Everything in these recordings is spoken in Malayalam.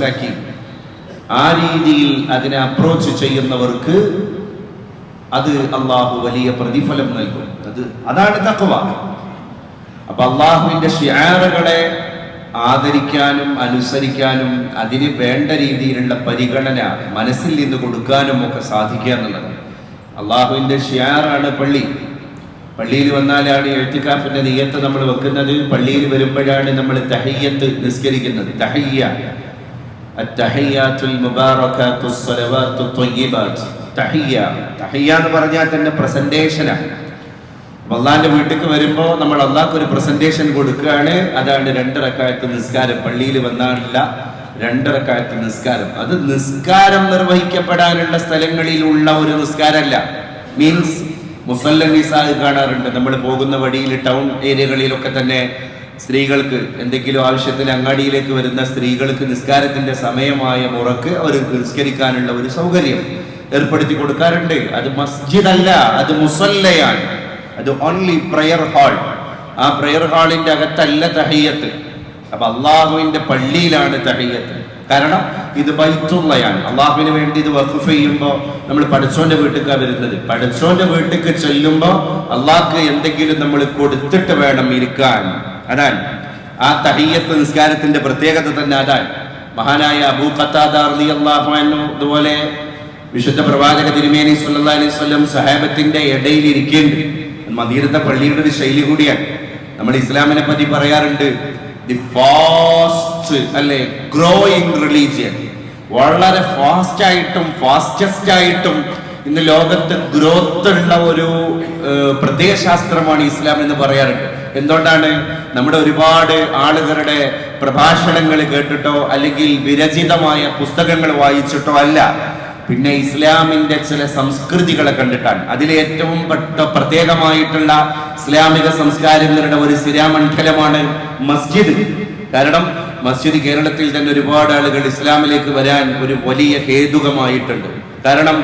മനസ്സിലാക്കി. ആ രീതിയിൽ അതിനെ അപ്രോച്ച് ചെയ്യുന്നവർക്ക് അത് അള്ളാഹു വലിയ പ്രതിഫലം നൽകും. അത് അതാണ് തക്കവ അപ്പൊ അള്ളാഹുവിന്റെ ഷിയാറുകളെ ആദരിക്കാനും അനുസരിക്കാനും അതിന് വേണ്ട രീതിയിലുള്ള പരിഗണന മനസ്സിൽ നിന്ന് കൊടുക്കാനും ഒക്കെ സാധിക്കുക എന്നുള്ളത്. അള്ളാഹുവിന്റെ ഷിയാറാണ് പള്ളി. പള്ളിയിൽ വന്നാലാണ് എഴുത്തിക്കാഫിന്റെ നീയത്ത് നമ്മൾ വെക്കുന്നത്. പള്ളിയിൽ വരുമ്പോഴാണ് നമ്മൾ തഹയ്യത്ത് നിസ്കരിക്കുന്നത്. തഹയ്യ. എന്ന് പറഞ്ഞാൽ തന്നെ പ്രസന്റേഷനാണ് അള്ളാന്റെ വീട്ടിലേക്ക് വരുമ്പോൾ നമ്മൾ അള്ളാഹ്ക്ക് ഒരു പ്രസന്റേഷൻ കൊടുക്കുകയാണ്. അതാണ് രണ്ടരക്കാലത്ത് നിസ്കാരം. പള്ളിയിൽ വന്നാണില്ല രണ്ടരക്കാലത്ത് നിസ്കാരം. അത് നിസ്കാരം നിർവഹിക്കപ്പെടാനുള്ള സ്ഥലങ്ങളിലുള്ള ഒരു നിസ്കാരമല്ല. മീൻസ് മുസല്ലി നിസാഹ് കാണാറുണ്ട്. നമ്മൾ പോകുന്ന വഴിയിൽ ടൗൺ ഏരിയകളിലൊക്കെ തന്നെ സ്ത്രീകൾക്ക് എന്തെങ്കിലും ആവശ്യത്തിന് അങ്ങാടിയിലേക്ക് വരുന്ന സ്ത്രീകൾക്ക് നിസ്കാരത്തിന്റെ സമയമായ മുറക്ക് അവർ നിസ്കരിക്കാനുള്ള ഒരു സൗകര്യം ഏർപ്പെടുത്തി കൊടുക്കാറുണ്ട്. അത് മസ്ജിദ് അല്ല അത് മുസല്ലയാണ്. അത് ഓൺലി പ്രയർ ഹാൾ ആ പ്രയർ ഹാളിന്റെ അകത്തല്ല തഹയ്യത്ത്. അപ്പൊ അള്ളാഹുവിന്റെ പള്ളിയിലാണ് തഹയ്യത്ത്. കാരണം ഇത് ബൈത്തുള്ളയാണ്. അള്ളാഹുവിന് വേണ്ടി ഇത് വഖഫ് ചെയ്യുമ്പോൾ നമ്മൾ പഠിച്ചോന്റെ വീട്ടിലേക്കാണ് വരുന്നത്. പഠിച്ചോന്റെ വീട്ടിലേക്ക് ചെല്ലുമ്പോൾ അള്ളാഹ്ക്ക് എന്തെങ്കിലും നമ്മൾ കൊടുത്തിട്ട് വേണം ഇരിക്കാൻ. അതാണ് ആ തഹയ്യത്ത് നിസ്കാരത്തിന്റെ പ്രത്യേകത തന്നെ അതാണ് മഹാനായ അബൂ ഖത്താദ റളിയല്ലാഹു അൻഹു ഇതുപോലെ വിശുദ്ധ പ്രവാചക തിരുമേനി സല്ലല്ലാഹു അലൈഹി വസല്ലം സഹാബത്തിന്റെ ഇടയിൽ ഇരിക്കേണ്ടി. മദീരത്തെ പള്ളിയുടെ ഒരു ശൈലി കൂടിയാണ്. നമ്മൾ ഇസ്ലാമിനെ പറ്റി പറയാറുണ്ട് ദി ഫാസ്റ്റ് അല്ലെ? ഗ്രോയിങ് റിലീജിയൻ വളരെ ഫാസ്റ്റ് ആയിട്ടും ഫാസ്റ്റസ്റ്റ് ആയിട്ടും ഇന്ന് ലോകത്ത് ഗ്രോത്ത് ഉള്ള ഒരു പ്രത്യയശാസ്ത്രമാണ് ഇസ്ലാം എന്ന് പറയാറുണ്ട്. എന്തുകൊണ്ടാണ് നമ്മുടെ ഒരുപാട് ആളുകളുടെ പ്രഭാഷണങ്ങൾ കേട്ടിട്ടോ അല്ലെങ്കിൽ വിരചിതമായ പുസ്തകങ്ങൾ വായിച്ചിട്ടോ അല്ല. പിന്നെ ഇസ്ലാമിന്റെ ചില സംസ്കൃതികളെ കണ്ടിട്ടാണ്. അതിലെ ഏറ്റവും പ്രത്യേകമായിട്ടുള്ള ഇസ്ലാമിക സംസ്കാരങ്ങളുടെ ഒരു സ്ഥിരാമണ്ഡലമാണ് മസ്ജിദ്. കാരണം മസ്ജിദ് കേരളത്തിൽ തന്നെ ഒരുപാട് ആളുകൾ ഇസ്ലാമിലേക്ക് വരാൻ ഒരു വലിയ ഹേതുകമായിട്ടുണ്ട്. കാരണം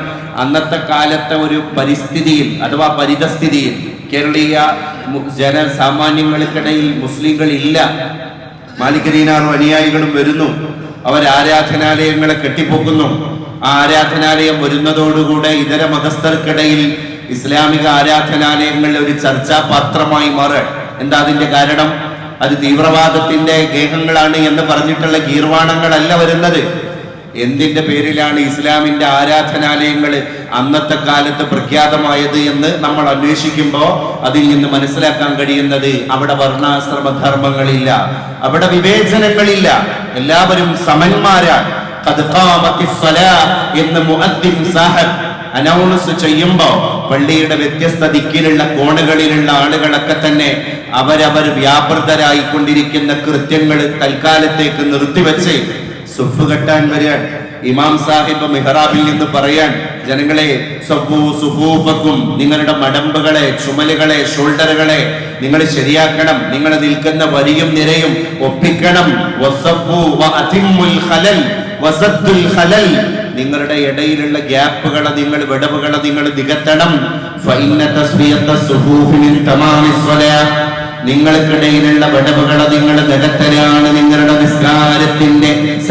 അന്നത്തെ കാലത്തെ ഒരു പരിസ്ഥിതിയിൽ അഥവാ പരിതസ്ഥിതിയിൽ കേരളീയ ജനസാമാന്യങ്ങൾക്കിടയിൽ മുസ്ലിങ്ങൾ ഇല്ല മാലിക്കരീനാറും അനുയായികളും വരുന്നു. അവർ ആരാധനാലയങ്ങളെ കെട്ടിപ്പൊക്കുന്നു. ആ ആരാധനാലയം വരുന്നതോടുകൂടെ ഇതര മതസ്ഥർക്കിടയിൽ ഇസ്ലാമിക ആരാധനാലയങ്ങളിൽ ഒരു ചർച്ചാ പാത്രമായി മാറുക. എന്താ അതിന്റെ കാരണം? അത് തീവ്രവാദത്തിന്റെ ഗേഹങ്ങളാണ് എന്ന് പറഞ്ഞിട്ടുള്ള ഗീർവാണങ്ങളല്ല വരുന്നത്. എന്തിന്റെ പേരിലാണ് ഇസ്ലാമിന്റെ ആരാധനാലയങ്ങൾ അന്നത്തെ കാലത്ത് പ്രഖ്യാതമായത് എന്ന് നമ്മൾ അന്വേഷിക്കുമ്പോൾ അതിൽ നിന്ന് മനസ്സിലാക്കാൻ കഴിയുന്നത് അവിടെ വർണാശ്രമ ധർമ്മങ്ങളില്ല അവിടെ വിവേചനങ്ങളില്ല. എല്ലാവരും സമന്മാരാണ്. എന്ന് സാഹബ് അനൗൺസ് ചെയ്യുമ്പോ പള്ളിയുടെ വ്യത്യസ്ത ദിക്കിലുള്ള കോണുകളിലുള്ള ആളുകളൊക്കെ തന്നെ അവരവർ വ്യാപൃതരായിക്കൊണ്ടിരിക്കുന്ന കൃത്യങ്ങൾ തൽക്കാലത്തേക്ക് നിർത്തിവെച്ച് സുഫ് കെട്ടാൻ വരികയാണ് ഇമാം സാഹിബ് മെഹ്റാബിൽ നിന്ന് പറയാൻ ജനങ്ങളെ സഫൂ സുഫൂഫക്കും നിങ്ങളുടെ മടമ്പുകളെ ചുമലുകളെ ഷോൾഡറുകളെ നിങ്ങൾ ശരിയാക്കണം നിങ്ങൾ നിൽക്കുന്ന വരിയും നിരയും ഒപ്പിക്കണം. നിങ്ങളുടെ ഇടയിലുള്ള ഗ്യാപ്പുകളെ നിങ്ങൾ വിടവുകളെ നിങ്ങൾ നികത്തണം. നിങ്ങൾക്കിടയിലുള്ള വിടവുകളെ നിങ്ങൾ നികത്തലാണ് നിങ്ങളുടെ നിസ്കാരത്തിന്റെ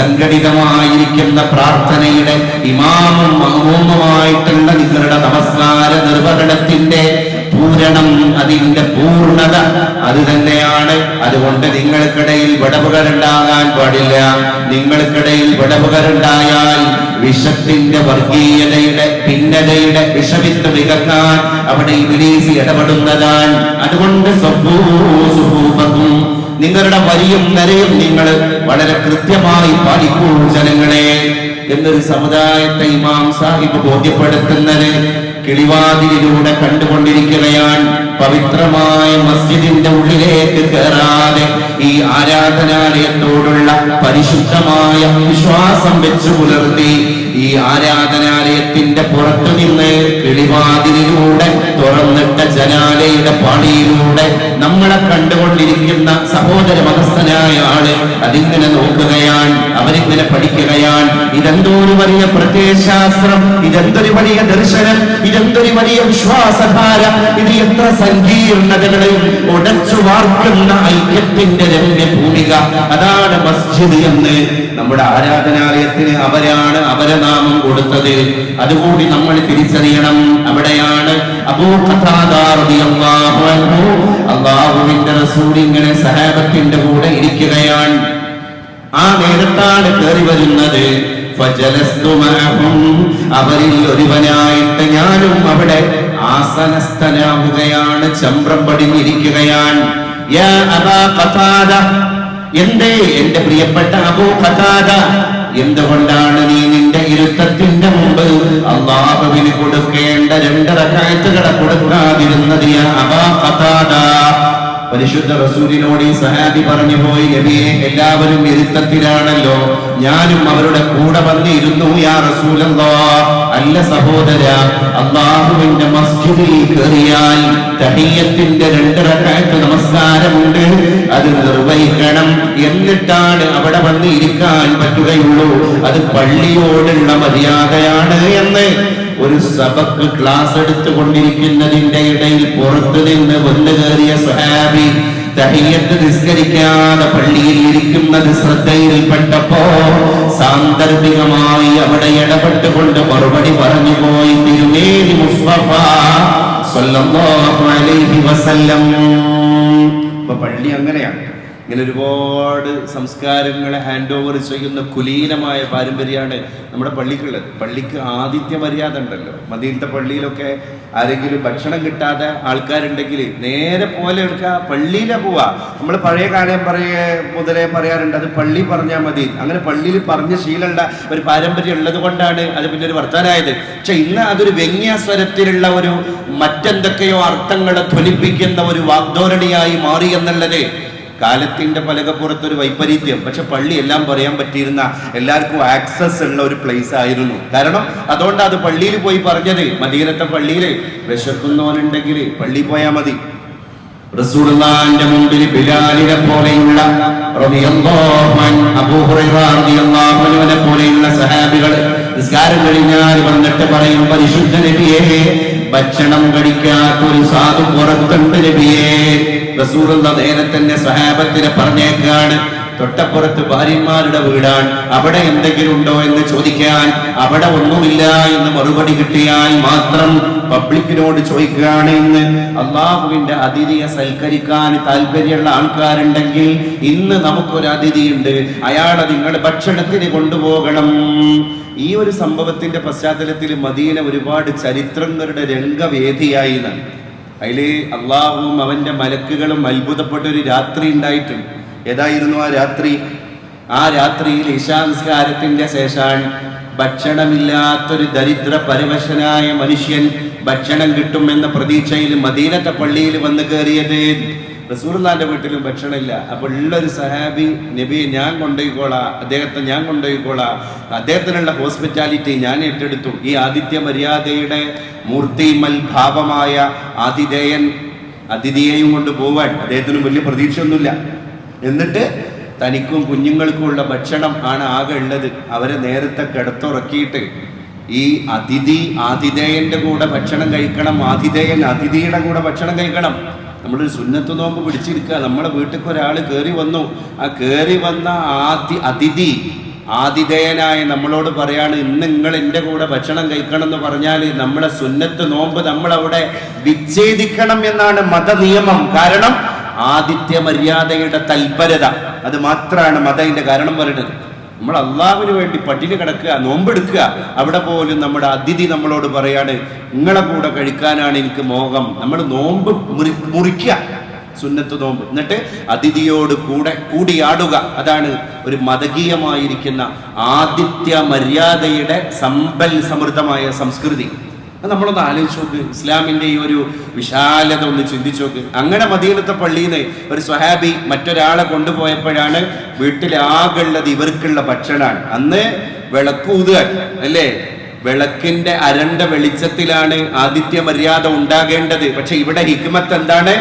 സംഘടിതമായിരിക്കുന്ന പ്രാർത്ഥനയുടെ ഇമാമും മഹമൂമുമായിട്ടുള്ള നിങ്ങളുടെ നമസ്കാര നിർവഹണത്തിന്റെ പൂരണം അതിന്റെ പൂർണത അത് തന്നെയാണ്. അതുകൊണ്ട് നിങ്ങൾക്കിടയിൽ വിടവുകൾ ഉണ്ടാകാൻ പാടില്ല. നിങ്ങൾക്കിടയിൽ വിടവുകൾ ഉണ്ടായാൽ വിഷത്തിന്റെ വർഗീയതയുടെ ഭിന്നതയുടെ വിഷവിത്ത് വികക്കാൻ അവിടെ ഇടപെടുന്നതാണ്. അതുകൊണ്ട് നിങ്ങളുടെ വരിയും നരയും നിങ്ങൾ വളരെ കൃത്യമായി പാലിക്കൂ ജനങ്ങളെ എന്നൊരു സമുദായത്തെ ഇമാം സാഹിബ് ബോധ്യപ്പെടുത്തുന്നത് കിളിവാതിലിലൂടെ കണ്ടുകൊണ്ടിരിക്കുകയാണ്. പവിത്രമായ മസ്ജിദിന്റെ ഉള്ളിലേക്ക് കയറാതെ ഈ ആരാധനാലയത്തോടുള്ള പരിശുദ്ധമായ വിശ്വാസം വെച്ച് പുലർത്തി ഈ ആരാധനാലയത്തിന്റെ പുറത്തു നിന്ന് കിളിവാതിലിലൂടെ തുറന്നിട്ട ജനാലയുടെ പാളിയിലൂടെ നമ്മളെ കണ്ടുകൊണ്ടിരിക്കുന്ന സഹോദര മതസ്ഥനായ ആൾ അതിങ്ങനെ നോക്കുകയാണ് അവരിങ്ങനെ പഠിക്കുകയാണ്. ഇതെന്തോ ഒരു വലിയ പ്രത്യയശാസ്ത്രം ഇതെന്തൊരു വലിയ ദർശനം ഇതെന്തൊരു വലിയ വിശ്വാസധാര ഇത് എത്ര സങ്കീർണതകളെയും ഉടച്ചു വാർക്കുന്ന ഐക്യത്തിന്റെ രമ്യഭൂമിക അതാണ് മസ്ജിദ് എന്ന് നമ്മുടെ ആരാധനാലയത്തിന് അവരാണ് അവരനാമം കൊടുത്തത്. അതുകൂടി നമ്മൾ തിരിച്ചറിയണം. അവിടെയാണ് അല്ലാഹുവിന്റെ റസൂൽ ഇങ്ങനെ സഹാബത്തിന്റെ കൂടെ ഇരിക്കുകയാണ്. ആ നേരത്താണ് കയറി വരുന്നത്. അവരിൽ ഒരുവനായിട്ട് ഞാനും അവിടെ ആസനസ്ഥനാവുകയാണ് ചമ്പ്രം പടിഞ്ഞിരിക്കുകയാണ്. എന്തേ? എന്റെ പ്രിയപ്പെട്ട അബൂ ഖതാദ. എന്തുകൊണ്ടാണ് നീ നിന്റെ ഇരുത്തത്തിന്റെ മുമ്പ് അള്ളാഹുവിന് കൊടുക്കേണ്ട രണ്ടര കാഴ്ചകളെ കൊടുക്കാതിരുന്നത്? അബാ ഖതാദ. പരിശുദ്ധ റസൂലിനോട് ഈ സഹാബി പറഞ്ഞു പോയി നബിയെ എല്ലാവരും ഇരുത്തത്തിലാണല്ലോ ഞാനും അവരുടെ കൂടെ വന്നിരുന്നു യാ റസൂലല്ലാ. അല്ല സഹോദര അള്ളാഹുവിന്റെ മസ്ജിദിൽ കയറിയാൽ തഹിയത്തിന്റെ കാഴ്ച നമസ്കാരമുണ്ട്. അത് നിർവഹിക്കണം എന്നിട്ടാണ് അവിടെ വന്ന് ഇരിക്കാൻ പറ്റുകയുള്ളൂ. അത് പള്ളിയോടുള്ള മര്യാദയാണ് എന്ന് ഒരു സബക്ക് ക്ലാസ് എടുത്തുകൊണ്ടിരിക്കുന്നതിന്റെ ഇടയിൽ പുറത്തു നിന്ന് വന്നു കയറിയ സ്വഹാബി തഹിയത്ത് നിസ്കരിക്കാതെ പള്ളിയിൽ ഇരിക്കുന്നത് ശ്രദ്ധയിൽപ്പെട്ടപ്പോ സാന്ദർഭികമായി അവിടെ ഇടപെട്ടുകൊണ്ട് മറുപടി പറഞ്ഞു പോയി തിരുമേനി മുസ്തഫ സ്വല്ലല്ലാഹു അലൈഹി വസല്ലം. പള്ളി അങ്ങനെയാണ്. ഇങ്ങനെ ഒരുപാട് സംസ്കാരങ്ങളെ ഹാൻഡ് ഓവർ ചെയ്യുന്ന കുലീനമായ പാരമ്പര്യമാണ് നമ്മുടെ പള്ളിക്കുള്ളത്. പള്ളിക്ക് ആതിഥ്യ മര്യാദ ഉണ്ടല്ലോ. മദീനത്തെ പള്ളിയിലൊക്കെ ആരെങ്കിലും ഭക്ഷണം കിട്ടാതെ ആൾക്കാരുണ്ടെങ്കിൽ നേരെ പോലെ എടുക്കുക പള്ളിയിലെ പോവാ. നമ്മൾ പഴയ കാലം പറയ മുതലേ പറയാറുണ്ട് അത് പള്ളി പറഞ്ഞാൽ മതി. അങ്ങനെ പള്ളിയിൽ പറഞ്ഞ ശീലമുള്ള ഒരു പാരമ്പര്യം ഉള്ളത് കൊണ്ടാണ് അത് പിന്നെ ഒരു വർത്താനായത്. പക്ഷെ ഇന്ന് അതൊരു വ്യംഗ്യസ്വരത്തിലുള്ള ഒരു മറ്റെന്തൊക്കെയോ അർത്ഥങ്ങളെ ധ്വനിപ്പിക്കുന്ന ഒരു വാഗ്ദോരണിയായി മാറി എന്നുള്ളത് കാലത്തിന്റെ പലകപ്പുറത്തൊരു വൈപരീത്യം. പക്ഷെ പള്ളി എല്ലാം പറയാൻ പറ്റിയിരുന്ന എല്ലാവർക്കും ആക്സസ് ഉള്ള ഒരു പ്ലേസ് ആയിരുന്നു. കാരണം അതുകൊണ്ട് അത് പള്ളിയിൽ പോയി പറഞ്ഞത്. മദീനത്തെ പള്ളിയിൽ വിശക്കുന്നവനുണ്ടെങ്കിൽ പള്ളി പോയാൽ മതി. പോലെയുള്ള പോലെയുള്ള സഹാബികൾ നിസ്കാരം കഴിഞ്ഞാൽ പറയും പരിശുദ്ധ നബിയെ ഭക്ഷണം കഴിക്കാത്ത ഒരു സാധു പുറത്തുണ്ട് നബിയേ. റസൂലുള്ള നേരെ തന്നെ സഹാബത്തിനെ പറഞ്ഞേക്കാണ്. തൊട്ടപ്പുറത്ത് ഭാര്യന്മാരുടെ വീടാണ്. അവിടെ എന്തെങ്കിലും ഉണ്ടോ എന്ന് ചോദിക്കാൻ അവിടെ ഒന്നുമില്ല എന്ന് മറുപടി കിട്ടിയാൽ മാത്രം പബ്ലിക്കിനോട് ചോദിക്കുകയാണ് ഇന്ന്. അള്ളാഹുവിന്റെ അതിഥിയെ സൽക്കരിക്കാൻ താല്പര്യമുള്ള ആൾക്കാരുണ്ടെങ്കിൽ ഇന്ന് നമുക്കൊരു അതിഥിയുണ്ട്. അയാളെ നിങ്ങൾ ഭക്ഷണത്തിന് കൊണ്ടുപോകണം. ഈ ഒരു സംഭവത്തിന്റെ പശ്ചാത്തലത്തിൽ മദീന ഒരുപാട് ചരിത്രങ്ങളുടെ രംഗവേദിയായി എന്നാണ് അതിൽ അള്ളാഹുവും അവന്റെ മലക്കുകളും അത്ഭുതപ്പെട്ട ഒരു രാത്രി ഉണ്ടായിട്ടുണ്ട്. ഏതായിരുന്നു ആ രാത്രി? ആ രാത്രിയിൽ ഇശാംസ്കാരത്തിന്റെ ശേഷമാണ് ഭക്ഷണമില്ലാത്തൊരു ദരിദ്ര പരിവശനായ മനുഷ്യൻ ഭക്ഷണം കിട്ടുമെന്ന പ്രതീക്ഷയിൽ മദീനത്തെ പള്ളിയിൽ വന്നു കയറിയത്. റസൂർലാന്റെ വീട്ടിലും ഭക്ഷണമില്ല. അപ്പോൾ ഉള്ളൊരു സഹാബി നബി ഞാൻ കൊണ്ടുപോയിക്കോളാം അദ്ദേഹത്തെ ഞാൻ കൊണ്ടുപോയിക്കോളാം. അദ്ദേഹത്തിനുള്ള ഹോസ്പിറ്റാലിറ്റി ഞാൻ ഏറ്റെടുത്തു. ഈ ആദിത്യ മര്യാദയുടെ മൂർത്തിമൽ ഭാവമായ ആതിഥേയൻ അതിഥിയെയും കൊണ്ട് പോവാൻ അദ്ദേഹത്തിന് വലിയ പ്രതീക്ഷയൊന്നുമില്ല. എന്നിട്ട് തനിക്കും കുഞ്ഞുങ്ങൾക്കും ഉള്ള ഭക്ഷണം ആണ് ആകെ ഉള്ളത്. അവരെ നേരത്തെ കിടത്തുറക്കിയിട്ട് ഈ അതിഥി ആതിഥേയന്റെ കൂടെ ഭക്ഷണം കഴിക്കണം ആതിഥേയൻ അതിഥിയുടെ കൂടെ ഭക്ഷണം കഴിക്കണം. നമ്മളൊരു സുന്നത്ത് നോമ്പ് പിടിച്ചിരിക്കുക. നമ്മുടെ വീട്ടിൽ ഒരാൾ കയറി വന്നു. ആ കയറി വന്ന ആദി അതിഥി ആതിഥേയനായ നമ്മളോട് പറയാണ് ഇന്ന് നിങ്ങൾ എന്റെ കൂടെ ഭക്ഷണം കഴിക്കണം എന്ന് പറഞ്ഞാൽ നമ്മുടെ സുന്നത്ത് നോമ്പ് നമ്മളവിടെ വിച്ഛേദിക്കണം എന്നാണ് മതനിയമം. കാരണം ആദിത്യ മര്യാദയുടെ തൽപരത. അത് മാത്രമാണ് മതത്തിന്റെ കാരണം പറയുന്നത്. നമ്മൾ അള്ളാഹുവിന് വേണ്ടി പട്ടിണി കിടക്കുക നോമ്പെടുക്കുക. അവിടെ പോലും നമ്മുടെ അതിഥി നമ്മളോട് പറയാണ് നിങ്ങളെ കൂടെ കഴിക്കാനാണ് എനിക്ക് മോഹം. നമ്മൾ നോമ്പ് മുറി മുറിക്കുക. സുന്നത്ത് നോമ്പ്. എന്നിട്ട് അതിഥിയോട് കൂടെ കൂടിയാടുക. അതാണ് ഒരു മതകീയമായിരിക്കുന്ന ആദിത്യ മര്യാദയുടെ സമ്പൽ സമൃദ്ധമായ സംസ്കൃതി. അത് നമ്മളൊന്ന് ആലോചിച്ചു നോക്ക്. ഇസ്ലാമിന്റെ ഈ ഒരു വിശാലത ഒന്ന് ചിന്തിച്ചു നോക്ക്. അങ്ങനെ മദീനത്തെ പള്ളിയിൽ നിന്ന് ഒരു സ്വഹാബി മറ്റൊരാളെ കൊണ്ടുപോയപ്പോഴാണ് വീട്ടിലാകെയുള്ളത് ഇവർക്കുള്ള ഭക്ഷണമാണ് അന്ന് വിളക്കൂതുക അല്ലേ? വിളക്കിന്റെ അരണ്ട വെളിച്ചത്തിലാണ് ആദിത്യ മര്യാദ ഉണ്ടാകേണ്ടത്. പക്ഷെ ഇവിടെ ഹിക്മത്ത് എന്താണ്?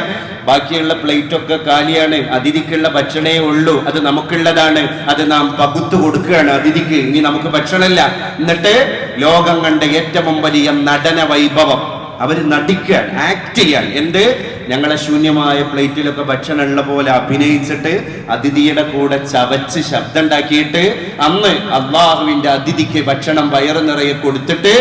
ബാക്കിയുള്ള പ്ലേറ്റ് ഒക്കെ കാലിയാണ്. അതിഥിക്കുള്ള ഭക്ഷണേ ഉള്ളൂ. അത് നമുക്കുള്ളതാണ്. അത് നാം പകുത്തു കൊടുക്കുകയാണ് അതിഥിക്ക്. ഇനി നമുക്ക് ഭക്ഷണമില്ല. എന്നിട്ട് ലോകം കണ്ട ഏറ്റവും വലിയ നടന വൈഭവം. അവർ നടിക്കാൻ ആക്ട് ചെയ്യാൻ എന്ത്? ഞങ്ങളെ ശൂന്യമായ പ്ലേറ്റിലൊക്കെ ഭക്ഷണം ഉള്ള പോലെ അഭിനയിച്ചിട്ട് അതിഥിയുടെ കൂടെ ചവച്ച് ശബ്ദം ഉണ്ടാക്കിയിട്ട് അന്ന് അള്ളാഹുവിന്റെ അതിഥിക്ക് ഭക്ഷണം വയറ് നിറയെ കൊടുത്തിട്ട്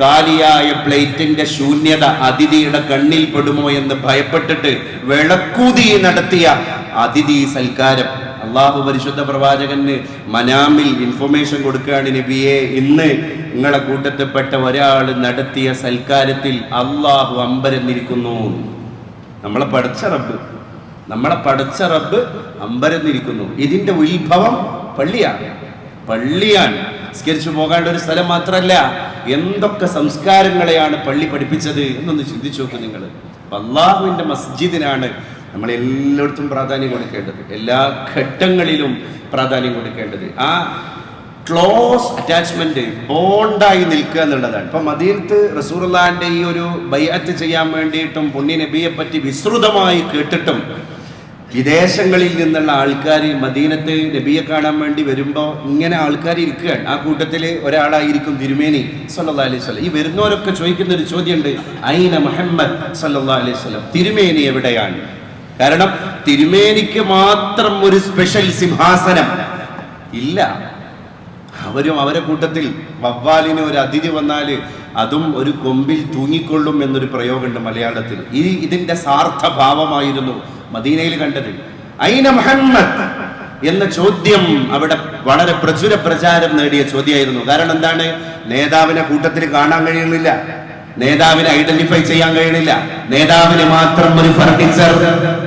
കാലിയായ പ്ലേറ്റിന്റെ ശൂന്യത അതിഥിയുടെ കണ്ണിൽ പെടുമോ എന്ന് ഭയപ്പെട്ടിട്ട് വിളക്കൂതി നടത്തിയ അതിഥി സൽക്കാരം. അള്ളാഹു പരിശുദ്ധ പ്രവാചകന് മനാമിൽ ഇൻഫർമേഷൻ കൊടുക്കുകയാണ് നബിയെ. ഇന്ന് നിങ്ങളെ കൂട്ടത്തിൽപ്പെട്ട ഒരാൾ നടത്തിയ സൽക്കാരത്തിൽ അള്ളാഹു അമ്പരന്നിരിക്കുന്നു. നമ്മളെ പഠിച്ച റബ്ബ്. നമ്മളെ പഠിച്ച റബ്ബ് അമ്പരന്നിരിക്കുന്നു. ഇതിന്റെ ഉത്ഭവം പള്ളിയാണ്. പള്ളിയാണ്. സ്കരിച്ചു പോകേണ്ട ഒരു സ്ഥലം മാത്രമല്ല എന്തൊക്കെ സംസ്കാരങ്ങളെയാണ് പള്ളി പഠിപ്പിച്ചത് എന്നൊന്ന് ചിന്തിച്ചു നോക്കൂ നിങ്ങൾ. അള്ളാഹുവിന്റെ മസ്ജിദിനാണ് നമ്മൾ എല്ലായിടത്തും പ്രാധാന്യം കൊടുക്കേണ്ടത് എല്ലാ ഘട്ടങ്ങളിലും പ്രാധാന്യം കൊടുക്കേണ്ടത്. ആ ക്ലോസ് അറ്റാച്ച്മെന്റ് ബോണ്ടായി നിൽക്കുക എന്നുള്ളതാണ്. ഇപ്പം മദീനത്ത് റസൂർലാന്റെ ഈ ഒരു ബൈഅത്ത് ചെയ്യാൻ വേണ്ടിയിട്ടും പുണ്യ നബിയെ പറ്റി വിസ്തൃതമായി കേട്ടിട്ടും വിദേശങ്ങളിൽ നിന്നുള്ള ആൾക്കാർ മദീനത്ത് നബിയെ കാണാൻ വേണ്ടി വരുമ്പോൾ ഇങ്ങനെ ആൾക്കാർ ഇരിക്കുകയാണ്. ആ കൂട്ടത്തിൽ ഒരാളായിരിക്കും തിരുമേനി സല്ലാ അലൈഹി സ്വലം ഈ വരുന്നവരൊക്കെ ചോദിക്കുന്ന ഒരു ചോദ്യമുണ്ട് ഐന മുഹമ്മദ് സല്ലാ അലൈഹി സ്വലം തിരുമേനി എവിടെയാണ്? കാരണം തിരുമേനിക്ക് മാത്രം ഒരു സ്പെഷ്യൽ സിംഹാസനം ഇല്ല. അവരും അവരെ കൂട്ടത്തിൽ വവ്വാലിന് ഒരു അതിഥി വന്നാൽ അതും ഒരു കൊമ്പിൽ തൂങ്ങിക്കൊള്ളും എന്നൊരു പ്രയോഗമുണ്ട് മലയാളത്തിൽ. ഈ ഇതിന്റെ സാർത്ഥഭാവമായിരുന്നു മദീനയിൽ കണ്ടത്. ഐന മുഹമ്മദ് എന്ന ചോദ്യം അവിടെ വളരെ പ്രചുര പ്രചാരം നേടിയ ചോദ്യമായിരുന്നു. കാരണം എന്താണ്? നേതാവിനെ കൂട്ടത്തിൽ കാണാൻ കഴിയുന്നില്ല. നേതാവിനെ ഐഡന്റിഫൈ ചെയ്യാൻ കഴിയുന്നില്ല. നേതാവിന് മാത്രം ഒരു ഫർണിച്ചർ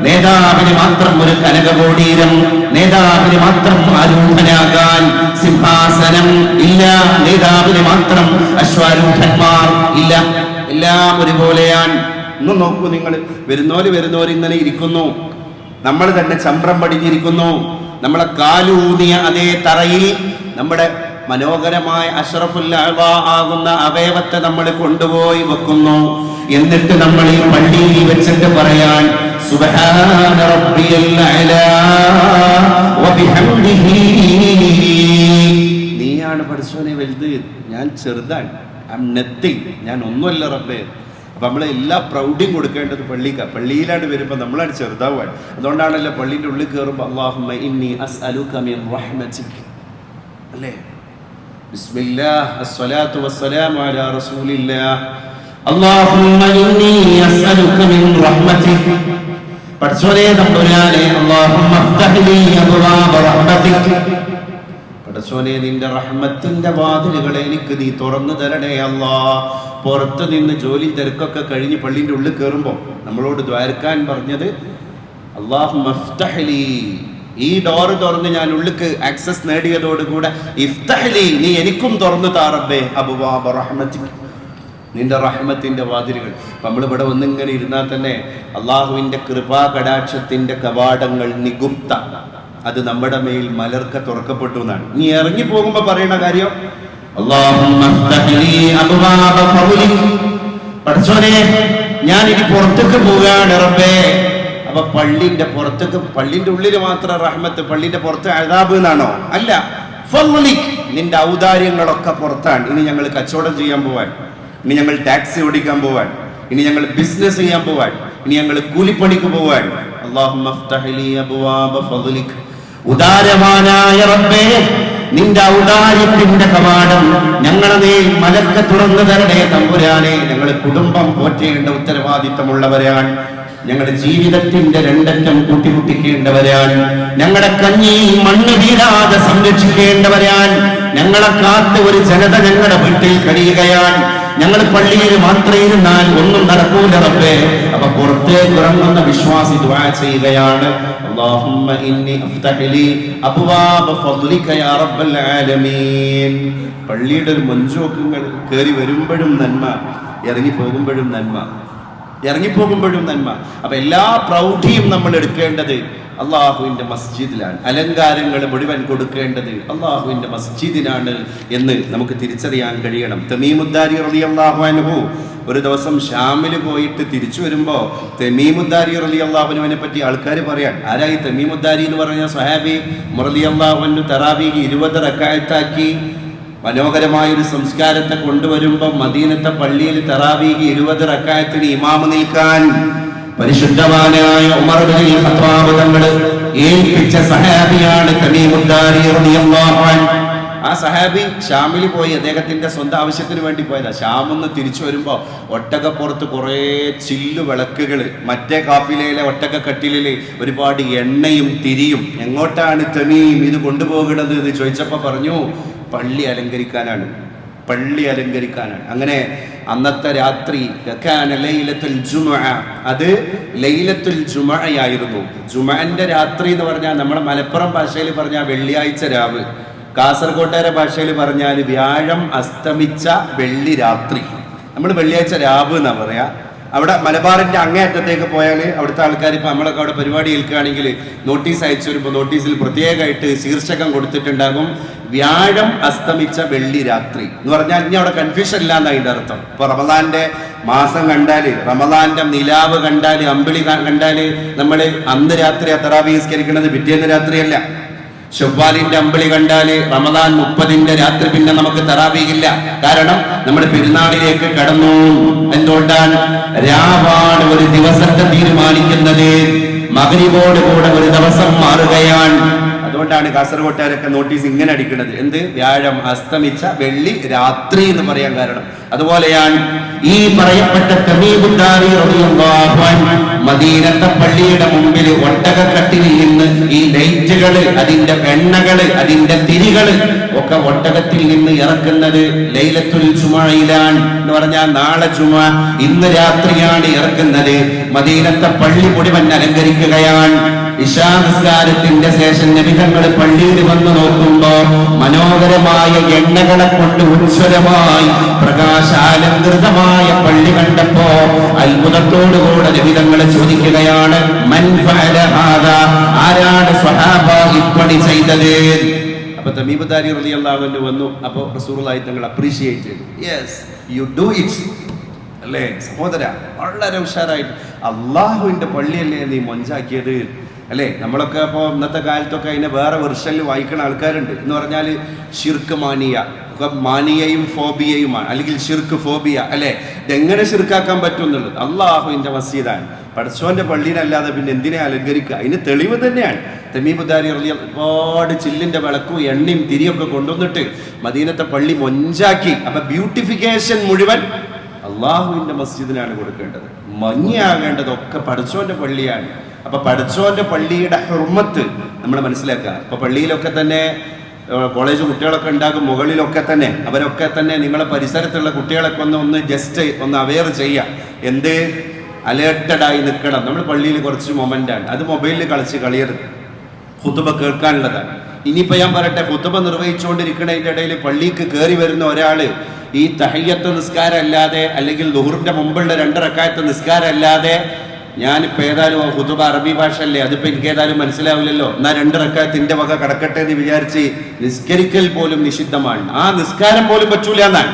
നേതാവിന് മാത്രം ഒരു കനകകോടീരം നേതാവിന് മാത്രം ആരൂഢനാകാൻ സിംഹാസനം ഇല്ല. നേതാവിന് മാത്രം അശ്വാരൂഢന്മാർ ഇല്ല. എല്ലാം ഒരുപോലെയാണ്. ഒന്ന് നോക്കൂ നിങ്ങൾ വരുന്നോര് വരുന്നോര് ഇന്നലെ ഇരിക്കുന്നു. നമ്മൾ തന്നെ ചമ്പ്രം പടിഞ്ഞിരിക്കുന്നു. നമ്മളെ കാലൂന്നിയ അതേ തറയിൽ നമ്മുടെ മനോഹരമായ അഷ്റഫുൽ അഅ്ളാ ആകുന്ന അവയവത്തെ നമ്മൾ കൊണ്ടുപോയി വെക്കുന്നു. എന്നിട്ട് നമ്മൾ ഈ പള്ളിയിൽ വെച്ചിട്ട് പറയാൻ റബ്ബിയൽ നീയാണ് പഠിച്ചവനെ വലുത്. ഞാൻ ചെറുതാണ്. ഐ നത്തിങ് ഞാൻ ഒന്നുമല്ല റബ്ബേ. അപ്പൊ നമ്മൾ എല്ലാ പ്രൗഢിയും കൊടുക്കേണ്ടത് പള്ളിക്ക. പള്ളിയിലാണ് വരുമ്പോൾ നമ്മളാണ് ചെറുതാവാൻ. അതുകൊണ്ടാണല്ലോ പള്ളിന്റെ ഉള്ളിൽ കയറുമ്പോൾ അള്ളാഹുമ്മ ഇന്നി അല്ലേ? ബിസ്മില്ലാഹ് അസ്സലാത്തു വസ്സലാമു അലാ റസൂലില്ലാഹ് اللهم إني أسألك من رحمتك പഠിച്ചോനെ തമ്പുരാനെ اللهم افتح لي أبواب رحمتك പടച്ചോനെ നിന്റെ റഹ്മത്തിന്റെ വാതിലുകളെ എനിക്ക് നീ തുറന്നു തരണേ അല്ലാ പുറത്ത് നിന്ന് ജോലി തിരക്കൊക്കെ കഴിഞ്ഞ് പള്ളിന്റെ ഉള്ളിൽ കയറുമ്പോൾ നമ്മളോട് ദ്വാരക്കാൻ പറഞ്ഞത് അള്ളാഹു മഫ്തഹലി ഈ ഡോറ് തുറന്ന് ഞാൻ ഉള്ളിക്ക് ആക്സസ് നേടിയതോടുകൂടെ ഇഫ്തഹലി നീ എനിക്കും തുറന്നു താറബേ അബുവാബ റഹ്മത്തിക്ക്. നിന്റെ റഹ്മത്തിന്റെ വാതിലുകൾ. നമ്മൾ ഇവിടെ വന്നിങ്ങനെ ഇരുന്നാൽ തന്നെ അള്ളാഹുവിന്റെ കൃപാ കടാക്ഷത്തിന്റെ കവാടങ്ങൾ നിഗുപ്ത. അത് നമ്മുടെ മേൽ മലർക്ക തുറക്കപ്പെട്ടു എന്നാണ്. നീ ഇറങ്ങി പോകുമ്പോൾ പറയുന്ന കാര്യം പഠിച്ചോനെ ഞാൻ ഇനി പുറത്തേക്ക് പോവുകയാണ് റബ്ബേ. അപ്പൊ പള്ളിന്റെ പുറത്തേക്ക് പള്ളിന്റെ ഉള്ളിൽ മാത്രം റഹ്മത്ത് പള്ളിന്റെ പുറത്ത് അഴാബ് എന്നാണോ? അല്ല. നിന്റെ ഔദാര്യങ്ങളൊക്കെ പുറത്താണ്. ഇനി ഞങ്ങൾ കച്ചവടം ചെയ്യാൻ പോവാൻ. ഇനി ഞങ്ങൾ ടാക്സി ഓടിക്കാൻ പോവാൻ. ഇനി ഞങ്ങൾ ബിസിനസ് ചെയ്യാൻ പോവാൻ. ഇനി ഞങ്ങൾ കൂലിപ്പണിക്ക് പോവാൻ. അല്ലാഹുമ്മ ഉദാരവാനായ റബ്ബേ നിന്റെ ഔദാര്യത്തിന്റെ കവാടം ഞങ്ങളെ നീ മലക്ക തുറന്നു തരണേ തമ്പുരാനെ. ഞങ്ങൾ കുടുംബം പോറ്റേണ്ട ഉത്തരവാദിത്തമുള്ളവരാണ്. ഞങ്ങളുടെ ജീവിതത്തിന്റെ രണ്ടറ്റം കൂട്ടിമുട്ടിക്കേണ്ടവരാണ്. ഞങ്ങളുടെ കഞ്ഞി മണ്ണ് വീഴാതെ സംരക്ഷിക്കേണ്ടവരാണ്. ഞങ്ങളെ കാത്ത് ഒരു ജനത ഞങ്ങളുടെ വീട്ടിൽ കഴിയുകയാണ്. ഞങ്ങൾ പള്ളിയിൽ മാത്രം ഇരുന്നാൽ ഒന്നും നടക്കൂല റബ്ബേ അപ്പൊ പുറത്തേക്ക് ഇറങ്ങുന്ന വിശ്വാസി ദുആ ചെയ്യുകയാണ് اللهم إني أفتح لي أبواب فضلك يا رب العالمين പള്ളിയുടെ ഒരു മഞ്ചോക്കങ്ങൾ കയറി വരുമ്പോഴും നന്മ ഇറങ്ങി പോകുമ്പോഴും നന്മ ഇറങ്ങിപ്പോകുമ്പോഴും നന്മ. അപ്പൊ എല്ലാ പ്രൗഢിയും നമ്മൾ എടുക്കേണ്ടത് അള്ളാഹുവിന്റെ മസ്ജിദിലാണ്. അലങ്കാരങ്ങൾ മുഴുവൻ കൊടുക്കേണ്ടത് അള്ളാഹുവിന്റെ മസ്ജിദിനാണ് എന്ന് നമുക്ക് തിരിച്ചറിയാൻ കഴിയണം. തമീമുദ്ദാരി റളിയല്ലാഹു അൻഹു ഒരു ദിവസം ഷാമിൽ പോയിട്ട് തിരിച്ചു വരുമ്പോ തെമീമുദ്ദാരി റലി അള്ളാഹുനുവിനെ പറ്റി ആൾക്കാർ പറയാൻ ആരായി തെമീമുദ്ദാരി എന്ന് പറഞ്ഞ സഹാബി മുറലി അള്ളാഹുനു തറാബിക്ക് ഇരുപത് റക്കായത്താക്കി. മനോഹരമായ ഒരു സംസ്കാരത്തെ കൊണ്ടുവരുമ്പോൾ മദീനത്തെ പള്ളിയിൽ തറാബിക്ക് ഇരുപത് റക്കായത്തിന് ഇമാമ നിൽക്കാൻ പരിശുദ്ധവാനായ ഉമർ ഏൽപ്പിച്ച സഹാബിയാണ് ആ സഹാബി ഷാമിൽ പോയി അദ്ദേഹത്തിന്റെ സ്വന്തം ആവശ്യത്തിന് വേണ്ടി പോയതാ. ഷാമെന്ന് തിരിച്ചു വരുമ്പോ ഒട്ടകപ്പുറത്ത് കുറേ ചില്ലു വിളക്കുകൾ മറ്റേ കാഫിലയിലെ ഒട്ടകക്കട്ടിലിൽ ഒരുപാട് എണ്ണയും തിരിയും. എങ്ങോട്ടാണ് തെമീം ഇത് കൊണ്ടുപോകണത് എന്ന് ചോദിച്ചപ്പോ പറഞ്ഞു പള്ളി അലങ്കരിക്കാനാണ്. പള്ളി അലങ്കരിക്കാനാണ്. അങ്ങനെ അന്നത്തെ രാത്രി ലൈലത്തുൽ അത് ലൈലത്തുൽ ജുമുഅയായിരുന്നു. ജുമുഅന്റെ രാത്രി എന്ന് പറഞ്ഞാൽ നമ്മുടെ മലപ്പുറം ഭാഷയിൽ പറഞ്ഞാൽ വെള്ളിയാഴ്ച രാവ്. കാസർകോട്ടേരെ ഭാഷയിൽ പറഞ്ഞാൽ വ്യാഴം അസ്തമിച്ച വെള്ളി രാത്രി. നമ്മൾ വെള്ളിയാഴ്ച രാവ് എന്നാ പറയാ. അവിടെ മലബാറിന്റെ അങ്ങേയറ്റത്തേക്ക് പോയാൽ അവിടുത്തെ ആൾക്കാർ ഇപ്പൊ നമ്മളൊക്കെ അവിടെ പരിപാടി ഏൽക്കുകയാണെങ്കിൽ നോട്ടീസ് അയച്ചു വരുമ്പോൾ നോട്ടീസിൽ പ്രത്യേകമായിട്ട് ശീർഷകം കൊടുത്തിട്ടുണ്ടാകും. വ്യാഴം അസ്തമിച്ച വെള്ളി രാത്രി എന്ന് പറഞ്ഞാൽ ഇനി അവിടെ കൺഫ്യൂഷൻ ഇല്ല എന്നാണ് അർത്ഥം. ഇപ്പൊ റമദാന്റെ മാസം കണ്ടാൽ റമദാന്റെ നിലാവ് കണ്ടാൽ അമ്പിളി കണ്ടാൽ നമ്മൾ അന്ന് രാത്രി അത്തറാവി നിസ്കരിക്കുന്നത് പിറ്റേന്ന് രാത്രിയല്ല. ഷവ്വാലിന്റെ അമ്പിളി കണ്ടാൽ റമദാൻ മുപ്പതിന്റെ രാത്രി പിന്നെ നമുക്ക് തറാവിയില്ല കാരണം നമ്മൾ പെരുന്നാളിലേക്ക് കടന്നു. എന്തുകൊണ്ടാണ്? രാവാണ് ഒരു ദിവസത്തെ തീരുമാനിക്കുന്നത്. മകരിവോട് കൂടെ ഒരു ദിവസം മാറുകയാണ്. അതുകൊണ്ടാണ് കാസർഗോട്ടുകാരൊക്കെ നോട്ടീസ് ഇങ്ങനെ അടിക്കുന്നത്. എന്ത്? വ്യാഴം അസ്തമിച്ച വെള്ളി രാത്രി എന്ന് പറയാൻ കാരണം. അതുപോലെയാണ് ഈ പറയപ്പെട്ട മദീനത്തെ പള്ളിയുടെ മുമ്പിൽ ഒട്ടകക്കട്ടിൽ നിന്ന് ഈ ലൈറ്റുകൾ അതിന്റെ എണ്ണകൾ അതിന്റെ തിരികൾ ഒക്കെ ഒട്ടകത്തിൽ നിന്ന് ഇറക്കുന്നത് ലൈലത്തുൽ ചുമയിലാണ് എന്ന് പറഞ്ഞാൽ നാളെ ചുമ ഇന്ന് രാത്രിയാണ് ഇറക്കുന്നത്. മദീനത്തെ പള്ളി മുഴുവൻ അലങ്കരിക്കുകയാണ്. ഇശാ നിസ്കാരത്തിന്റെ ശേഷം നബിതങ്ങൾ പള്ളിയിൽ വന്ന് നോക്കുമ്പോ മനോഹരമായ എണ്ണകളെ കൊണ്ട് ഉജ്വലമായി പ്രകാശാലങ്കൃതമായ പള്ളി കണ്ടപ്പോ അത്ഭുതത്തോടുകൂടെ നബിതങ്ങളെ ചോദിക്കുകയാണ്? ആരാണ് സ്വഹാബ ഇപ്പണി ചെയ്തത്? അപ്പൊ തമീബദാരി റളിയല്ലാഹു വന്നു. അപ്പൊ റസൂലുള്ളാഹി തങ്ങൾ അപ്രീഷിയേറ്റ് ചെയ്തു. യെസ് യു ഡു ഇറ്റ് അല്ലേ? സഹോദര വളരെ ഉഷാറായിട്ട്. അള്ളാഹുവിന്റെ പള്ളിയല്ലേ നീ മൊഞ്ചാക്കിയത്? അല്ലേ? നമ്മളൊക്കെ ഇപ്പോൾ ഇന്നത്തെ കാലത്തൊക്കെ അതിനെ വേറെ വെർഷനിൽ വായിക്കുന്ന ആൾക്കാരുണ്ട്. എന്ന് പറഞ്ഞാൽ ഷിർക്ക് മാനിയ മാനിയയും ഫോബിയയുമാണ് അല്ലെങ്കിൽ ഷിർക്ക് ഫോബിയ അല്ലേ? ഇതെങ്ങനെ ഷിർക്കാക്കാൻ പറ്റും എന്നുള്ളത്? അള്ളാഹുവിന്റെ മസീദാണ്. പഠിച്ചോന്റെ പള്ളിയിലല്ലാതെ പിന്നെ എന്തിനെ അലങ്കരിക്കുക? അതിന് തെളിവ് തന്നെയാണ്. തെമീബുദാരി അറിയ ഒരുപാട് ചില്ലിന്റെ വിളക്കും എണ്ണയും തിരിയൊക്കെ കൊണ്ടുവന്നിട്ട് മദീനത്തെ പള്ളി മൊഞ്ചാക്കി. അപ്പം ബ്യൂട്ടിഫിക്കേഷൻ മുഴുവൻ അള്ളാഹുവിന്റെ മസ്ജിദിനാണ് കൊടുക്കേണ്ടത്. മഞ്ഞാകേണ്ടതൊക്കെ പടച്ചോന്റെ പള്ളിയാണ്. അപ്പൊ പടച്ചോന്റെ പള്ളിയുടെ ഹുർമത്ത് നമ്മൾ മനസ്സിലാക്കുക. അപ്പൊ പള്ളിയിലൊക്കെ തന്നെ കോളേജ് കുട്ടികളൊക്കെ ഉണ്ടാകും മുകളിലൊക്കെ തന്നെ. അവരൊക്കെ തന്നെ നിങ്ങളെ പരിസരത്തുള്ള കുട്ടികളൊക്കെ ഒന്ന് ഒന്ന് ജസ്റ്റ് ഒന്ന് അവെയർ ചെയ്യുക എന്ത്? അലേർട്ടഡായി നിൽക്കണം നമ്മൾ പള്ളിയിൽ കുറച്ച് മൊമെന്റാണ് അത് മൊബൈലിൽ കളിച്ച് കളിയരുത്. കുത്തുമ്പ കേൾക്കാനുള്ളതാണ്. ഇനിയിപ്പോൾ ഞാൻ പറയട്ടെ കുത്തുമ്പ നിർവഹിച്ചുകൊണ്ടിരിക്കുന്നതിന്റെ ഇടയിൽ പള്ളിക്ക് കയറി വരുന്ന ഒരാൾ ഈ തഹയ്യത്ത് നിസ്കാരം അല്ലാതെ അല്ലെങ്കിൽ ലുഹറിന്റെ മുമ്പുള്ള രണ്ട് റക്കായത്ത് നിസ്കാരം അല്ലാതെ ഞാനിപ്പോൾ ഏതായാലും ഹുതുബ അറബി ഭാഷ അല്ലേ അതിപ്പോൾ എനിക്ക് ഏതായാലും മനസ്സിലാവില്ലല്ലോ. എന്നാൽ രണ്ട് റക്കായത്തിന്റെ വക കടക്കട്ടെ എന്ന് വിചാരിച്ച് നിസ്കരിക്കൽ പോലും നിഷിദ്ധമാണ്. ആ നിസ്കാരം പോലും പറ്റൂല എന്നാണ്.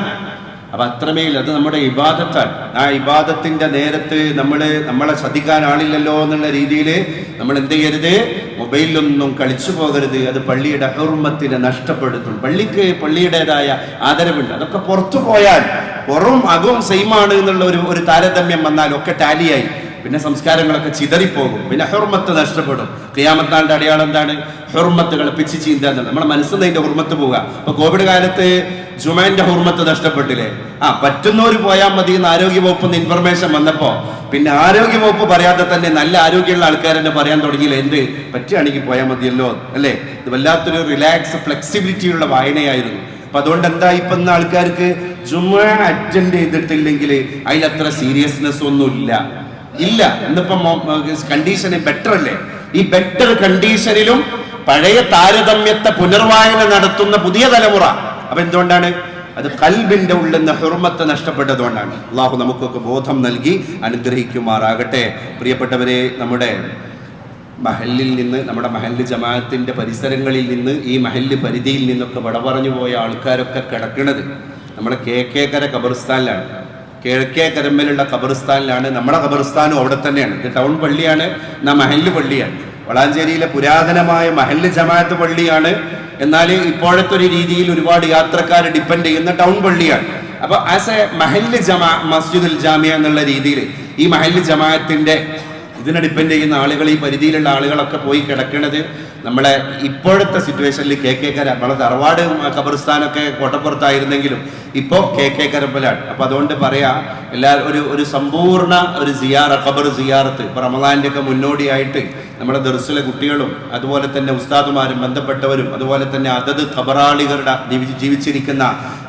അപ്പൊ അത്രമേൽ അത് നമ്മുടെ ഇബാദത്താണ്. ആ ഇബാദത്തിന്റെ നേരത്ത് നമ്മൾ നമ്മളെ ശ്രദ്ധിക്കാൻ ആളില്ലല്ലോ എന്നുള്ള രീതിയിൽ നമ്മൾ എന്ത് ചെയ്യരുത്? മൊബൈലിലൊന്നും കളിച്ചു പോകരുത്. അത് പള്ളിയുടെ അഹർമ്മത്തിനെ നഷ്ടപ്പെടുത്തും. പള്ളിക്ക് പള്ളിയുടേതായ ആദരവുണ്ട്. അതൊക്കെ പുറത്തു പോയാൽ പുറവും അകവും സെയിമാണ് എന്നുള്ള ഒരു ഒരു താരതമ്യം വന്നാൽ ഒക്കെ ടാലിയായി പിന്നെ സംസ്കാരങ്ങളൊക്കെ ചിതറിപ്പോകും. പിന്നെ ഹുർമത്ത് നഷ്ടപ്പെടും. ക്രിയാമത്താളുടെ അടയാളം എന്താണ്? ഹുർമത്തുകൾ പിച്ച് ചീന്ത നമ്മുടെ മനസ്സിൽ അതിന്റെ ഹുർമത്ത് പോവുക. അപ്പൊ കോവിഡ് കാലത്ത് ജുമാന്റെ ഹുർമത്ത് നഷ്ടപ്പെട്ടില്ലേ? ആ പറ്റുന്നവർ പോയാൽ മതി എന്ന് ആരോഗ്യ വകുപ്പ് ഇൻഫർമേഷൻ വന്നപ്പോ. പിന്നെ ആരോഗ്യ വകുപ്പ് പറയാതെ തന്നെ നല്ല ആരോഗ്യമുള്ള ആൾക്കാർ തന്നെ പറയാൻ തുടങ്ങിയില്ല? എന്ത്? പറ്റുകയാണെങ്കിൽ പോയാൽ മതിയല്ലോ അല്ലേ? ഇത് വല്ലാത്തൊരു റിലാക്സ് ഫ്ലെക്സിബിലിറ്റിയുള്ള വായനയായിരുന്നു. അപ്പൊ അതുകൊണ്ട് എന്താ ഇപ്പൊ ഇന്ന് ആൾക്കാർക്ക്? ജുമ അറ്റൻഡ് ചെയ്തിട്ടില്ലെങ്കിൽ അതിലത്ര സീരിയസ്നെസ് ഒന്നും ഇല്ല. ഇന്നിപ്പോ കണ്ടീഷൻ ബെറ്റർ അല്ലേ? ഈ ബെറ്റർ കണ്ടീഷനിലും പഴയ താരതമ്യത്തെ പുനർവായന നടത്തുന്ന പുതിയ തലമുറ. അപ്പൊ എന്തുകൊണ്ടാണ്? അത് കൽബിന്റെ ഉള്ളിൽ നിന്ന് ഹുർമത്ത് നഷ്ടപ്പെട്ടതുകൊണ്ടാണ്. അള്ളാഹു നമുക്കൊക്കെ ബോധം നൽകി അനുഗ്രഹിക്കുമാറാകട്ടെ. പ്രിയപ്പെട്ടവരെ നമ്മുടെ മഹലിൽ നിന്ന് നമ്മുടെ മഹല്ല് ജമാഅത്തിന്റെ പരിസരങ്ങളിൽ നിന്ന് ഈ മഹല്ല് പരിധിയിൽ നിന്നൊക്കെ വട പറഞ്ഞു പോയ ആൾക്കാരൊക്കെ കിടക്കുന്നത് നമ്മുടെ കേക്കേക്കര ഖബർസ്ഥാനിലാണ് കിഴക്കേക്കരമ്പലുള്ള ഖബർസ്ഥാനിലാണ്. നമ്മുടെ ഖബർസ്ഥാനും അവിടെ തന്നെയാണ്. ഇത് ടൗൺ പള്ളിയാണ് എന്നാ മഹല്ല് പള്ളിയാണ്. വളാഞ്ചേരിയിലെ പുരാതനമായ മഹല്ല് ജമാഅത്ത് പള്ളിയാണ്. എന്നാൽ ഇപ്പോഴത്തെ ഒരു രീതിയിൽ ഒരുപാട് യാത്രക്കാർ ഡിപ്പെൻഡ് ചെയ്യുന്ന ടൗൺ പള്ളിയാണ്. അപ്പൊ ആസ് എ മഹല്ല് ജമാ മസ്ജിദുൽ ജാമിയ എന്നുള്ള രീതിയിൽ ഈ മഹല്ല് ജമാഅത്തിന്റെ ഇതിനെ ഡിപ്പെൻഡ് ചെയ്യുന്ന ആളുകൾ ഈ പരിധിയിലുള്ള ആളുകളൊക്കെ പോയി കിടക്കണത് നമ്മളെ ഇപ്പോഴത്തെ സിറ്റുവേഷനിൽ കെ കെ കര നമ്മളെ തറവാട് ഖബർസ്ഥാനൊക്കെ കോട്ടപ്പുറത്തായിരുന്നെങ്കിലും ഇപ്പോൾ കെ കെ കരമ്പലാണ് അപ്പോൾ അതുകൊണ്ട് പറയാം എല്ലാ ഒരു ഒരു സമ്പൂർണ ഒരു സിയാറ ഖബർ സിയാറത്ത് ഇപ്പോൾ റമദാന്റെ ഒക്കെ മുന്നോടിയായിട്ട് നമ്മുടെ ദർസിലെ കുട്ടികളും അതുപോലെ തന്നെ ഉസ്താദുമാരും ബന്ധപ്പെട്ടവരും അതുപോലെ തന്നെ അതത് ഖബറാളികളുടെ ജീവി- ജീവിച്ചിരിക്കുന്ന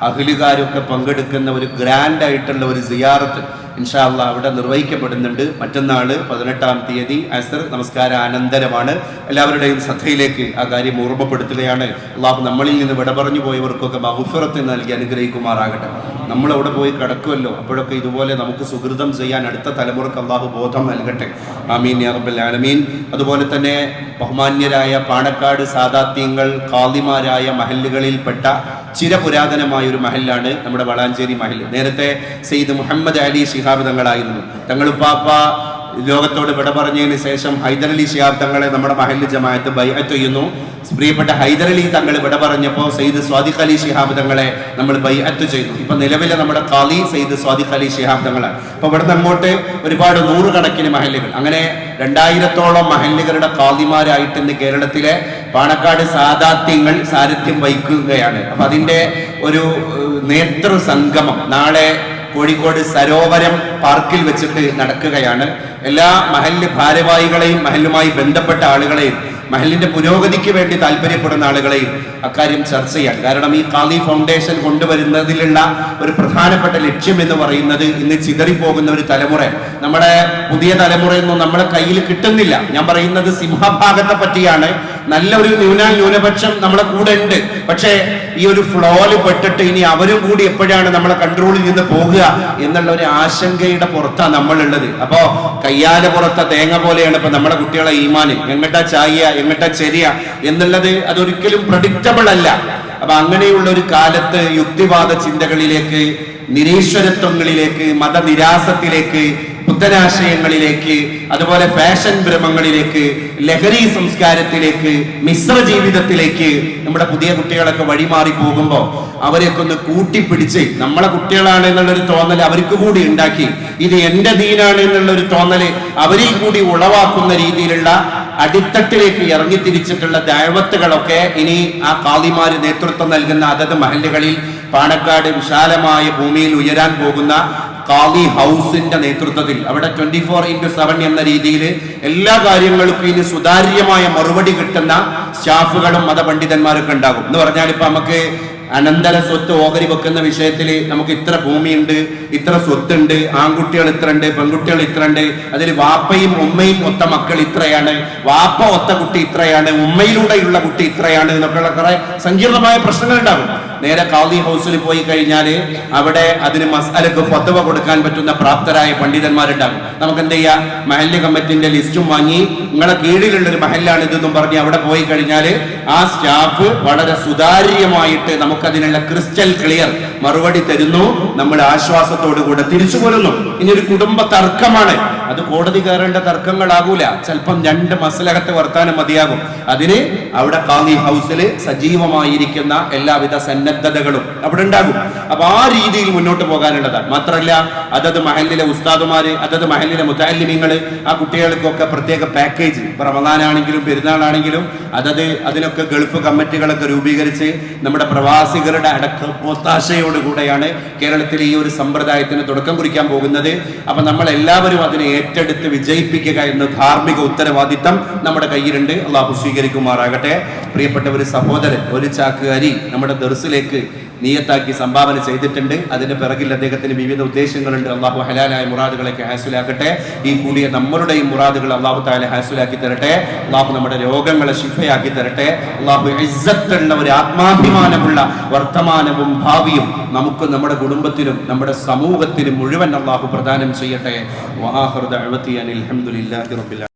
അഖിലുകാരും ഒക്കെ പങ്കെടുക്കുന്ന ഒരു ഗ്രാൻഡായിട്ടുള്ള ഒരു സിയാറത്ത് ഇൻഷാ അള്ളാ അവിടെ നിർവഹിക്കപ്പെടുന്നുണ്ട്. മറ്റന്നാൾ പതിനെട്ടാം തീയതി അസർ നമസ്കാര അനന്തരമാണ് എല്ലാവരുടെയും ശ്രദ്ധയിലേക്ക് ആ കാര്യം ഓർമ്മപ്പെടുത്തുകയാണ്. അള്ളാഹു നമ്മളിൽ നിന്ന് വിട പറഞ്ഞു പോയവർക്കൊക്കെ ബഹുഫറത്ത് നൽകി അനുഗ്രഹിക്കുമാറാകട്ടെ. നമ്മൾ അവിടെ പോയി കിടക്കുമല്ലോ അപ്പോഴൊക്കെ ഇതുപോലെ നമുക്ക് സുഹൃതം ചെയ്യാൻ അടുത്ത തലമുറയ്ക്ക് അള്ളാഹു ബോധം നൽകട്ടെ. ആമീൻ യാ റബ്ബൽ ആലമീൻ. അതുപോലെ തന്നെ ബഹുമാന്യരായ പാണക്കാട് സാദാത്യങ്ങൾ കാതിമാരായ മഹല്ലുകളിൽപ്പെട്ട ചിരപുരാതനമായ ഒരു മഹല്ലാണ് നമ്മുടെ വളാഞ്ചേരി മഹൽ നേരത്തെ സെയ്ദ് മുഹമ്മദ് അലി ശിഹാബ് തങ്ങളായിരുന്നു. തങ്ങളുപ്പാപ്പ ലോകത്തോട് വിട പറഞ്ഞതിന് ശേഷം ഹൈദരലി ശിഹാബ് തങ്ങളെ നമ്മുടെ മഹല്ല് ജമാഅത്ത് ബൈഅത്ത് ചെയ്യുന്നു. പ്രിയപ്പെട്ട ഹൈദരലി തങ്ങൾ വിട പറഞ്ഞപ്പോൾ സെയ്ദ് സ്വാദിഖ് അലി ശിഹാബ് തങ്ങളെ നമ്മൾ ബൈഅത്ത് ചെയ്തു ഇപ്പൊ നിലവിലെ നമ്മുടെ കാലി സെയ്ദ് സ്വാദിഖ് അലി ശിഹാബ് തങ്ങളാണ്. അപ്പൊ ഇവിടുന്ന് അങ്ങോട്ട് ഒരുപാട് നൂറുകണക്കിന് മഹല്ലുകൾ. അങ്ങനെ രണ്ടായിരത്തോളം മഹല്ലുകളുടെ കാലിമാരായിട്ട് ഇന്ന് കേരളത്തിലെ പാണക്കാട് സാദാത്യങ്ങൾ സാരഥ്യം വഹിക്കുകയാണ്. അപ്പൊ അതിന്റെ ഒരു നേതൃസംഗമം നേതൃ സംഗമം നാളെ കോഴിക്കോട് സരോവരം പാർക്കിൽ വെച്ചിട്ട് നടക്കുകയാണ്. എല്ലാ മഹല്ല് ഭാരവാഹികളെയും മഹലുമായി ബന്ധപ്പെട്ട ആളുകളെയും മഹലിന്റെ പുരോഗതിക്ക് വേണ്ടി താല്പര്യപ്പെടുന്ന ആളുകളെയും അക്കാര്യം ചർച്ച ചെയ്യാൻ. കാരണം ഈ കാലി ഫൗണ്ടേഷൻ കൊണ്ടുവരുന്നതിലുള്ള ഒരു പ്രധാനപ്പെട്ട ലക്ഷ്യം എന്ന് പറയുന്നത് ഇന്ന് ചിതറിപ്പോകുന്ന ഒരു തലമുറ. നമ്മുടെ പുതിയ തലമുറയൊന്നും നമ്മുടെ കയ്യിൽ കിട്ടുന്നില്ല. ഞാൻ പറയുന്നത് സിംഹഭാഗത്തെ പറ്റിയാണ്. നല്ല ഒരു ന്യൂനാൽ ന്യൂനപക്ഷം നമ്മുടെ കൂടെ ഉണ്ട്. പക്ഷേ ഈ ഒരു ഫ്ലോയിൽ പെട്ടിട്ട് ഇനി അവരും കൂടി എപ്പോഴാണ് നമ്മളെ കൺട്രോളിൽ നിന്ന് പോകുക എന്നുള്ള ഒരു ആശങ്കയുടെ പുറത്താണ് നമ്മളുള്ളത്. അപ്പോ കയ്യാല പുറത്ത തേങ്ങ പോലെയാണ് ഇപ്പൊ നമ്മുടെ കുട്ടികളെ ഈമാന്. എങ്ങട്ടാ ചായ എങ്ങട്ടാ ചെരിയ എന്നുള്ളത് അതൊരിക്കലും പ്രഡിക്റ്റബിൾ അല്ല. അപ്പൊ അങ്ങനെയുള്ള ഒരു കാലത്ത് യുക്തിവാദ ചിന്തകളിലേക്ക് നിരീശ്വരത്വങ്ങളിലേക്ക് മതനിരാസത്തിലേക്ക് പുത്തനാശയങ്ങളിലേക്ക് അതുപോലെ ഫാഷൻ ഭ്രമങ്ങളിലേക്ക് ലഹരി സംസ്കാരത്തിലേക്ക് മിശ്ര ജീവിതത്തിലേക്ക് നമ്മുടെ പുതിയ കുട്ടികളൊക്കെ വഴിമാറി പോകുമ്പോൾ അവരെയൊക്കെ ഒന്ന് കൂട്ടിപ്പിടിച്ച് നമ്മളെ കുട്ടികളാണ് എന്നുള്ളൊരു തോന്നൽ അവർക്ക് കൂടി ഉണ്ടാക്കി ഇത് എന്റെ ദീനാണ് എന്നുള്ളൊരു തോന്നൽ അവരിൽ കൂടി ഉളവാക്കുന്ന രീതിയിലുള്ള അടിത്തട്ടിലേക്ക് ഇറങ്ങി തിരിച്ചിട്ടുള്ള ദൈവത്തുകളൊക്കെ ഇനി ആ കാളിമാര് നേതൃത്വം നൽകുന്ന അതത് മഹല്ലുകളിൽ പാണക്കാട് വിശാലമായ ഭൂമിയിൽ ഉയരാൻ പോകുന്ന കാളി ഹൗസിന്റെ നേതൃത്വത്തിൽ അവിടെ ട്വന്റി ഫോർ ഇന്റു സെവൻ എന്ന രീതിയിൽ എല്ലാ കാര്യങ്ങൾക്കും ഇനി സുതാര്യമായ മറുപടി കിട്ടുന്ന സ്റ്റാഫുകളും മതപണ്ഡിതന്മാരൊക്കെ ഉണ്ടാകും. എന്ന് പറഞ്ഞാൽ ഇപ്പൊ നമുക്ക് അനന്തര സ്വത്ത് ഓഹരി വെക്കുന്ന വിഷയത്തിൽ നമുക്ക് ഇത്ര ഭൂമിയുണ്ട് ഇത്ര സ്വത്തുണ്ട് ആൺകുട്ടികൾ ഇത്ര ഉണ്ട് പെൺകുട്ടികൾ ഇത്ര ഉണ്ട് അതിൽ വാപ്പയും ഉമ്മയും ഒത്ത മക്കൾ ഇത്രയാണ് വാപ്പ ഒത്ത കുട്ടി ഇത്രയാണ് ഉമ്മയിലൂടെയുള്ള കുട്ടി ഇത്രയാണ് എന്നൊക്കെയുള്ള കുറെ സങ്കീർണമായ പ്രശ്നങ്ങൾ ഉണ്ടാകും. നേരെ കാളി ഹൗസിൽ പോയി കഴിഞ്ഞാൽ അവിടെ അതിന് മസാലക്ക് ഫത്തവ കൊടുക്കാൻ പറ്റുന്ന പ്രാപ്തരായ പണ്ഡിതന്മാരുണ്ടാകും. നമുക്ക് എന്ത് ചെയ്യാം? മഹല്ല് കമ്മിറ്റിന്റെ ലിസ്റ്റും വാങ്ങി നിങ്ങളെ കീഴിലുള്ള ഒരു മഹല്ലാണ് ഇതെന്നും പറഞ്ഞ് അവിടെ പോയി കഴിഞ്ഞാൽ ആ സ്റ്റാഫ് വളരെ സുതാര്യമായിട്ട് നമുക്കതിനുള്ള ക്രിസ്റ്റൽ ക്ലിയർ മറുപടി തരുന്നു. നമ്മൾ ആശ്വാസത്തോടു കൂടെ തിരിച്ചു പോരുന്നു ഇനി ഒരു കുടുംബ തർക്കമാണ്. അത് കോടതി കയറേണ്ട തർക്കങ്ങളാകൂല. ചിലപ്പം രണ്ട് മസലഹത്തെ വർത്താനം മതിയാകും. അതിന് അവിടെ കാങ്ങി ഹൗസിൽ സജീവമായിരിക്കുന്ന എല്ലാവിധ സന്നദ്ധതകളും അവിടെ ഉണ്ടാകും. അപ്പൊ ആ രീതിയിൽ മുന്നോട്ട് പോകാനുള്ളതാണ് മാത്രമല്ല അതത് മഹലിലെ ഉസ്താദുമാര് അതത് മഹലിലെ മുതാലിമിങ്ങൾ ആ കുട്ടികൾക്കൊക്കെ പ്രത്യേക പാക്കേജ്. റമദാനാണെങ്കിലും പെരുന്നാളാണെങ്കിലും അതത് അതിനൊക്കെ ഗൾഫ് കമ്മിറ്റികളൊക്കെ രൂപീകരിച്ച് നമ്മുടെ പ്രവാസികളുടെ അടക്ക ഒത്താശയോടുകൂടെയാണ് കേരളത്തിലെ ഈ ഒരു സമ്പ്രദായത്തിന് തുടക്കം കുറിക്കാൻ പോകുന്നത്. അപ്പൊ നമ്മൾ എല്ലാവരും അതിനെ ഏറ്റെടുത്ത് വിജയിപ്പിക്കുക എന്ന ധാർമ്മിക ഉത്തരവാദിത്തം നമ്മുടെ കയ്യിലുണ്ട്. അള്ളാഹു സ്വീകരിക്കുമാറാകട്ടെ. പ്രിയപ്പെട്ട ഒരു സഹോദരൻ ഒരു ചാക്കുകാരി നമ്മുടെ ദർസിലേക്ക് നീയത്താക്കി സംഭാവന ചെയ്തിട്ടുണ്ട്. അതിന്റെ പിറകിൽ അദ്ദേഹത്തിന് വിവിധ ഉദ്ദേശങ്ങളുണ്ട്. അള്ളാഹു ഹലാലായ മുറാദുകളൊക്കെ ഹാസുലാക്കട്ടെ. ഈ കൂടിയ നമ്മളുടെയും മുറാദുകൾ അള്ളാഹു താല ഹാസുലാക്കി തരട്ടെ. അള്ളാഹു നമ്മുടെ രോഗങ്ങളെ ശിഫയാക്കി തരട്ടെ. അള്ളാഹു ഇസ്സത്തുള്ള ഒരു ആത്മാഭിമാനമുള്ള വർത്തമാനവും ഭാവിയും നമുക്ക് നമ്മുടെ കുടുംബത്തിലും നമ്മുടെ സമൂഹത്തിലും മുഴുവൻ അള്ളാഹു പ്രദാനം ചെയ്യട്ടെ. അനിൽ റബ്ബിൽ